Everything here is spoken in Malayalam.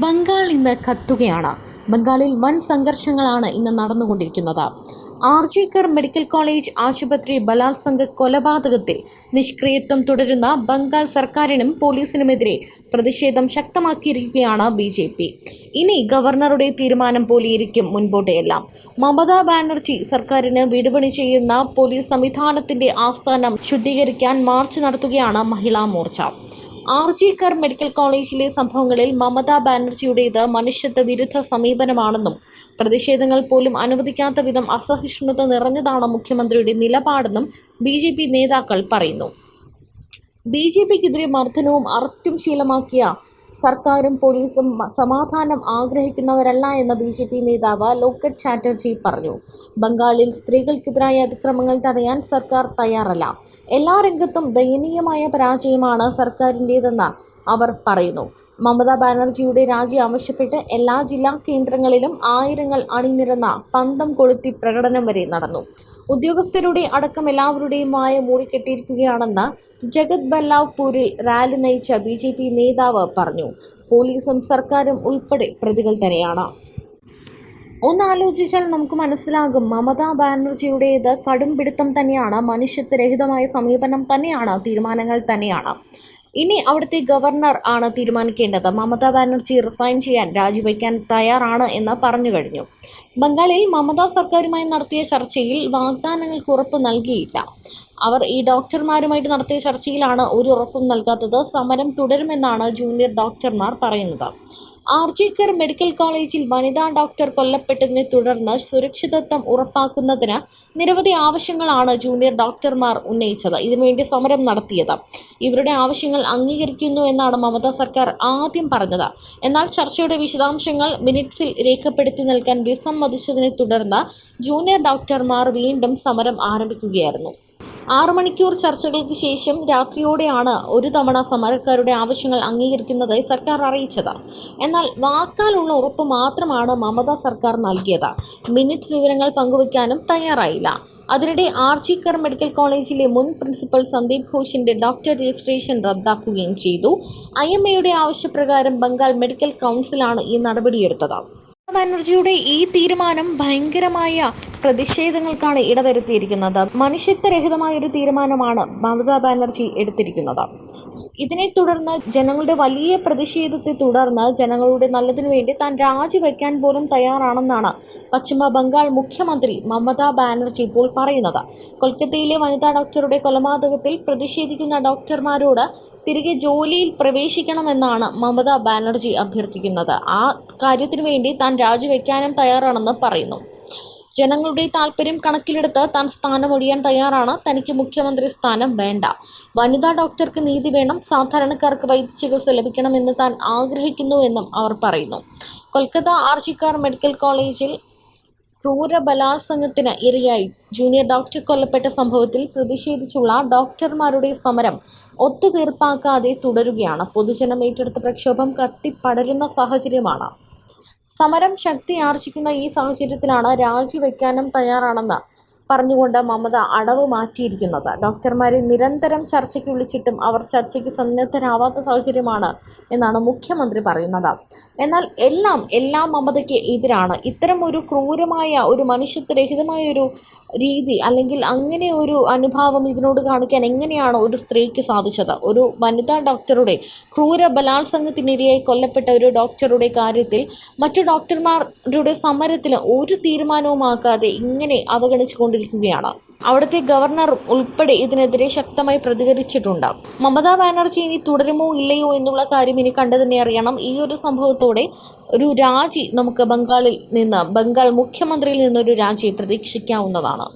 ബംഗാൾ ഇന്ന് കത്തുകയാണ്. ബംഗാളിൽ വൻ സംഘർഷങ്ങളാണ് ഇന്ന് നടന്നുകൊണ്ടിരിക്കുന്നത്. ആർജിക്കർ മെഡിക്കൽ കോളേജ് ആശുപത്രി ബലാത്സംഗ കൊലപാതകത്തിൽ നിഷ്ക്രിയത്വം തുടരുന്ന ബംഗാൾ സർക്കാരിനും പോലീസിനുമെതിരെ പ്രതിഷേധം ശക്തമാക്കിയിരിക്കുകയാണ് ബി ജെ പി. ഇനി ഗവർണറുടെ തീരുമാനം പോലെയിരിക്കും മുൻപോട്ടെയെല്ലാം. മമതാ ബാനർജി സർക്കാരിന് വിടുപണി ചെയ്യുന്ന പോലീസ് സംവിധാനത്തിന്റെ ആസ്ഥാനം ശുദ്ധീകരിക്കാൻ മാർച്ച് നടത്തുകയാണ് Mahila Morcha. R G Kar medical കോളേജിലെ സംഭവങ്ങളിൽ മമതാ ബാനർജിയുടേത് മനുഷ്യത്വ വിരുദ്ധ സമീപനമാണെന്നും പ്രതിഷേധങ്ങൾ പോലും അനുവദിക്കാത്ത വിധം അസഹിഷ്ണുത നിറഞ്ഞതാണ് മുഖ്യമന്ത്രിയുടെ നിലപാടെന്നും ബി ജെ പി നേതാക്കൾ പറയുന്നു. ബി ജെ പിക്കെതിരെ മർദ്ദനവും അറസ്റ്റും ശീലമാക്കിയ സർക്കാരും പോലീസും സമാധാനം ആഗ്രഹിക്കുന്നവരല്ല എന്ന് ബി ജെ പി നേതാവ് ലോക്കറ്റ് ചാറ്റർജി പറഞ്ഞു. ബംഗാളിൽ സ്ത്രീകൾക്കെതിരായ അതിക്രമങ്ങൾ തടയാൻ സർക്കാർ തയ്യാറല്ല. എല്ലാ രംഗത്തും ദയനീയമായ പരാജയമാണ് സർക്കാരിന്റേതെന്ന് അവർ പറയുന്നു. മമതാ ബാനർജിയുടെ രാജി ആവശ്യപ്പെട്ട് എല്ലാ ജില്ലാ കേന്ദ്രങ്ങളിലും ആയിരങ്ങൾ അണിനിരന്ന പന്തം കൊളുത്തി പ്രകടനം വരെ നടന്നു. ഉദ്യോഗസ്ഥരുടെ അടക്കം എല്ലാവരുടെയും വായ മൂടിക്കെട്ടിയിരിക്കുകയാണെന്ന് ജഗത് ബല്ലാവ്പൂരിൽ റാലി നയിച്ച ബി ജെ പി നേതാവ് പറഞ്ഞു. പോലീസും സർക്കാരും ഉൾപ്പെടെ പ്രതികൾ തന്നെയാണ്. ഒന്നാലോചിച്ചാൽ നമുക്ക് മനസ്സിലാകും മമതാ ബാനർജിയുടേത് കടും പിടുത്തം തന്നെയാണ് മനുഷ്യത്വരഹിതമായ സമീപനം തന്നെയാണ് തീരുമാനങ്ങൾ തന്നെയാണ്. ഇനി അവിടുത്തെ ഗവർണർ ആണ് തീരുമാനിക്കേണ്ടത്. മമതാ ബാനർജി റിസൈൻ ചെയ്യാൻ രാജിവെക്കാൻ തയ്യാറാണ് എന്ന് പറഞ്ഞു കഴിഞ്ഞു. ബംഗാളിൽ മമതാ സർക്കാരുമായി നടത്തിയ ചർച്ചയിൽ വാഗ്ദാനങ്ങൾക്ക് ഉറപ്പ് നൽകിയില്ല. അവർ ഈ ഡോക്ടർമാരുമായിട്ട് നടത്തിയ ചർച്ചയിലാണ് ഒരു ഉറപ്പും നൽകാത്തത്. സമരം തുടരുമെന്നാണ് ജൂനിയർ ഡോക്ടർമാർ പറയുന്നത്. ആർജിക്കർ മെഡിക്കൽ കോളേജിൽ വനിതാ ഡോക്ടർ കൊല്ലപ്പെട്ടതിനെ തുടർന്ന് സുരക്ഷിതത്വം ഉറപ്പാക്കുന്നതിന് നിരവധി ആവശ്യങ്ങളാണ് ജൂനിയർ ഡോക്ടർമാർ ഉന്നയിച്ചത്. ഇതിനുവേണ്ടി സമരം നടത്തിയത്. ഇവരുടെ ആവശ്യങ്ങൾ അംഗീകരിക്കുന്നു എന്നാണ് മമതാ സർക്കാർ ആദ്യം പറഞ്ഞത്. എന്നാൽ ചർച്ചയുടെ വിശദാംശങ്ങൾ മിനിറ്റ്സിൽ രേഖപ്പെടുത്തി നൽകാൻ വിസമ്മതിച്ചതിനെ തുടർന്ന് ജൂനിയർ ഡോക്ടർമാർ വീണ്ടും സമരം ആരംഭിക്കുകയായിരുന്നു. ആറു മണിക്കൂർ ചർച്ചകൾക്ക് ശേഷം രാത്രിയോടെയാണ് ഒരു തവണ സമരക്കാരുടെ ആവശ്യങ്ങൾ അംഗീകരിക്കുന്നതായി സർക്കാർ അറിയിച്ചത്. എന്നാൽ വാക്കാലുള്ള ഉറപ്പ് മാത്രമാണ് മമത സർക്കാർ നൽകിയത്. മിനിറ്റ്സ് വിവരങ്ങൾ പങ്കുവയ്ക്കാനും തയ്യാറായില്ല. അതിനിടെ ആർജിക്കർ മെഡിക്കൽ കോളേജിലെ മുൻ പ്രിൻസിപ്പൽ സന്ദീപ് ഘോഷിന്റെ ഡോക്ടർ രജിസ്ട്രേഷൻ റദ്ദാക്കുകയും ചെയ്തു. ഐ എം എയുടെ ആവശ്യപ്രകാരം ബംഗാൾ മെഡിക്കൽ കൗൺസിലാണ് ഈ നടപടിയെടുത്തത്. ബാനർജിയുടെ ഈ തീരുമാനം ഭയങ്കരമായ പ്രതിഷേധങ്ങൾക്കാണ് ഇടവരുത്തിയിരിക്കുന്നത്. മനുഷ്യത്വരഹിതമായ ഒരു തീരുമാനമാണ് മമതാ ബാനർജി എടുത്തിരിക്കുന്നത്. ഇതിനെ തുടർന്ന് ജനങ്ങളുടെ വലിയ പ്രതിഷേധത്തെ തുടർന്ന് ജനങ്ങളുടെ നല്ലതിനു വേണ്ടി താൻ രാജിവെക്കാൻ പോലും തയ്യാറാണെന്നാണ് പശ്ചിമ ബംഗാൾ മുഖ്യമന്ത്രി മമതാ ബാനർജി ഇപ്പോൾ പറയുന്നത്. കൊൽക്കത്തയിലെ വനിതാ ഡോക്ടറുടെ കൊലപാതകത്തിൽ പ്രതിഷേധിക്കുന്ന ഡോക്ടർമാരോട് തിരികെ ജോലിയിൽ പ്രവേശിക്കണമെന്നാണ് മമതാ ബാനർജി അഭ്യർത്ഥിക്കുന്നത്. ആ കാര്യത്തിനു വേണ്ടി താൻ രാജിവെക്കാനും തയ്യാറാണെന്ന് പറയുന്നു. ജനങ്ങളുടെ താല്പര്യം കണക്കിലെടുത്ത് താൻ സ്ഥാനമൊഴിയാൻ തയ്യാറാണ്. തനിക്ക് മുഖ്യമന്ത്രി സ്ഥാനം വേണ്ട. വനിതാ ഡോക്ടർക്ക് നീതി വേണം. സാധാരണക്കാർക്ക് വൈദ്യചികിത്സ ലഭിക്കണമെന്ന് താൻ ആഗ്രഹിക്കുന്നുവെന്നും അവർ പറയുന്നു. കൊൽക്കത്ത ആർജിക്കാർ മെഡിക്കൽ കോളേജിൽ ക്രൂര ബലാത്സംഗത്തിന് ഇരയായി. ജൂനിയർ ഡോക്ടർ കൊല്ലപ്പെട്ട സംഭവത്തിൽ പ്രതിഷേധിച്ചുള്ള ഡോക്ടർമാരുടെ സമരം ഒത്തുതീർപ്പാക്കാതെ തുടരുകയാണ്. പൊതുജനം ഏറ്റെടുത്ത പ്രക്ഷോഭം കത്തിപ്പടരുന്ന സാഹചര്യമാണ്. സമരം ശക്തി ആർജിക്കുന്ന ഈ സാഹചര്യത്തിലാണ് രാജിവെക്കാനും തയ്യാറാണെന്ന് പറഞ്ഞുകൊണ്ട് മമത അടവ് മാറ്റിയിരിക്കുന്നത്. ഡോക്ടർമാരെ നിരന്തരം ചർച്ചയ്ക്ക് വിളിച്ചിട്ടും അവർ ചർച്ചയ്ക്ക് സന്നദ്ധരാവാത്ത സാഹചര്യമാണ് എന്നാണ് മുഖ്യമന്ത്രി പറയുന്നത്. എന്നാൽ എല്ലാം എല്ലാം മമതയ്ക്ക് എതിരാണ്. ഇത്തരം ഒരു ക്രൂരമായ ഒരു മനുഷ്യത്വരഹിതമായ ഒരു രീതി അല്ലെങ്കിൽ അങ്ങനെ ഒരു അനുഭാവം ഇതിനോട് കാണിക്കാൻ എങ്ങനെയാണ് ഒരു സ്ത്രീക്ക് സാധിച്ചത്? ഒരു വനിതാ ഡോക്ടറുടെ ക്രൂര ബലാത്സംഗത്തിനിരയായി കൊല്ലപ്പെട്ട ഒരു ഡോക്ടറുടെ കാര്യത്തിൽ മറ്റു ഡോക്ടർമാരുടെ സമരത്തിൽ ഒരു തീരുമാനവുമാക്കാതെ ഇങ്ങനെ അവഗണിച്ചു കൊണ്ടിരിക്കുകയാണ് അവിടുത്തെ ഗവർണർ ഉൾപ്പെടെ ഇതിനെതിരെ ശക്തമായി പ്രതികരിച്ചിട്ടുണ്ട്. മമതാ ബാനർജി ഇനി തുടരുമോ ഇല്ലയോ എന്നുള്ള കാര്യം ഇനി കണ്ടു തന്നെ അറിയണം. ഈ ഒരു സംഭവത്തോടെ ഒരു രാജി നമുക്ക് ബംഗാളിൽ നിന്ന് ബംഗാൾ മുഖ്യമന്ത്രിയിൽ നിന്നൊരു രാജി പ്രതീക്ഷിക്കാവുന്നതാണ്.